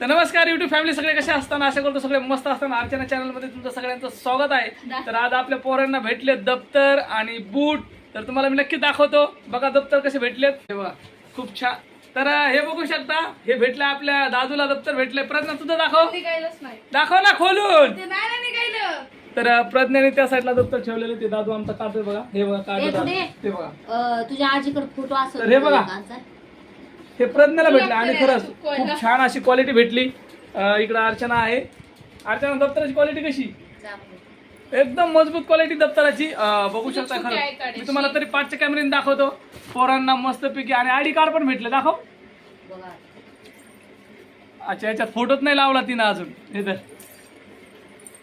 तर नमस्कार YouTube family सगळे कसे असताना? आशा करतो सगळे मस्त असताना. अर्चना चॅनलमध्ये तुमचं सगळ्यांचं स्वागत आहे. तर आज आपल्या पोरांना भेटले दप्तर आणि बूट. तर तुम्हाला मी नक्की दाखवतो. बघा दप्तर कसे भेटलेत. हे बघा खूप छान. तर हे बघू शकता. हे भेटले आपल्या दादूला दप्तर भेटले प्रज्ञा तुझं दाखव. दाखव ना खोलून. तर प्रज्ञाने त्या साईडला दप्तर ठेवलेलं ते दादू आमचा काढतोय बघा. हे बघा काढतो? ते बघा. तुझ्या आजीकडे फोटो असेल तर हे बघा. हे प्रज्ञाला भेटले. आणि खरंच? खूप छान अशी क्वालिटी भेटली. इकडं अर्चना आहे. अर्चना दप्तराची क्वालिटी कशी. एकदम मजबूत क्वालिटी दप्तराची. बघू शकता खरं. मी तुम्हाला तरी पाचच्या कॅमेऱ्याने दाखवतो. पोरांना मस्तपैकी आणि आयडी कार्ड पण भेटले. दाखव. अच्छा याच्यात फोटोच नाही लावला तिनं अजून. हे तर.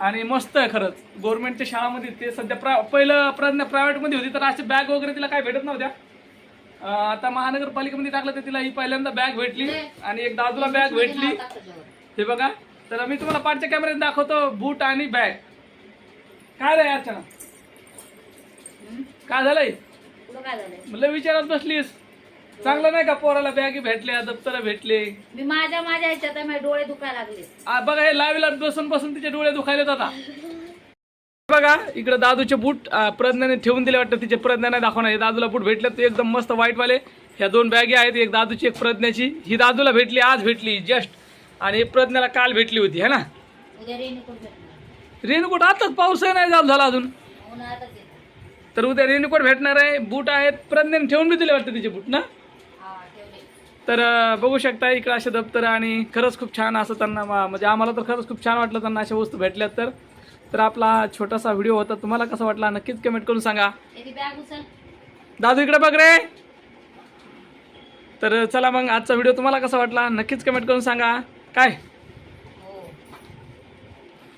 आणि मस्त आहे खरंच. गव्हर्नमेंटच्या शाळामध्ये ते सध्या प्रा पहिलं प्रज्ञा प्रायव्हेटमध्ये होती. तर अशी बॅग वगैरे तिला काय भेटत नव्हत्या. आता महानगरपालिकेमध्ये टाकलं तर तिला ही पहिल्यांदा बॅग भेटली आणि एक दादूला बॅग भेटली. हे बघा. तर मी तुम्हाला पाठच्या कॅमेऱ्यात दाखवतो बूट आणि बॅग काय रे अर्चना? काय झालंय? म्हणलं विचारत बसलीस. चांगलं नाही का पोराला बॅगी भेटल्या दप्तर भेटले? मी माझ्या माझ्या ह्याच्यात डोळे दुखायला लागले. बघा हे लावीला बसून बसून तिचे डोळे दुखायलेत आता. बघा इकडे दादूचे बूट प्रज्ञाने ठेवून दिले वाटतं तिचे प्रज्ञाने दाखवणार. हे दादूला बूट भेटले ते एकदम मस्त white वाले ह्या दोन बॅगी आहेत एक दादूची एक प्रज्ञाची. ही दादूला भेटली आज भेटली जस्ट आणि ही प्रज्ञाला काल भेटली होती है ना? रेनकोट आताच पाऊस नाही चालू झाला अजून. येतात तर उद्या रेनकोट भेटणार आहे. बूट आहेत प्रज्ञाने ठेवून बी दिले वाटतं तिचे बूट ना? हा तर बघू शकता इकडे असे दप्तर आणि खरंच खूप छान असं त्यांना म्हणजे आम्हाला तर खरंच खूप छान वाटलं त्यांना अशा वस्तू भेटल्यात तर. तर आपला हा छोटासा व्हिडिओ होता. तुम्हाला कसा वाटला नक्कीच कमेंट करून सांगा. दादू इकडे बघ रे. तर चला मग आजचा व्हिडिओ तुम्हाला कसा वाटला नक्कीच कमेंट करून सांगा. काय?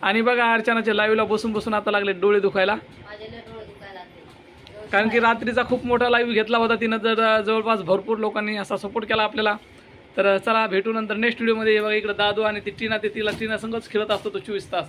आणि बघा अर्चनाच्या लाईव्हला बसून बसून आता लागले डोळे दुखायला. कारण की रात्रीचा खूप मोठा लाईव्ह घेतला होता तिनं तर जवळपास भरपूर लोकांनी असा सपोर्ट केला आपल्याला. तर चला भेटू नंतर नेक्स्ट व्हिडिओमध्ये बघा इकडे दादू आणि ती टीना ते तिला टीना संगच खेळत असतो तो चोवीस तास.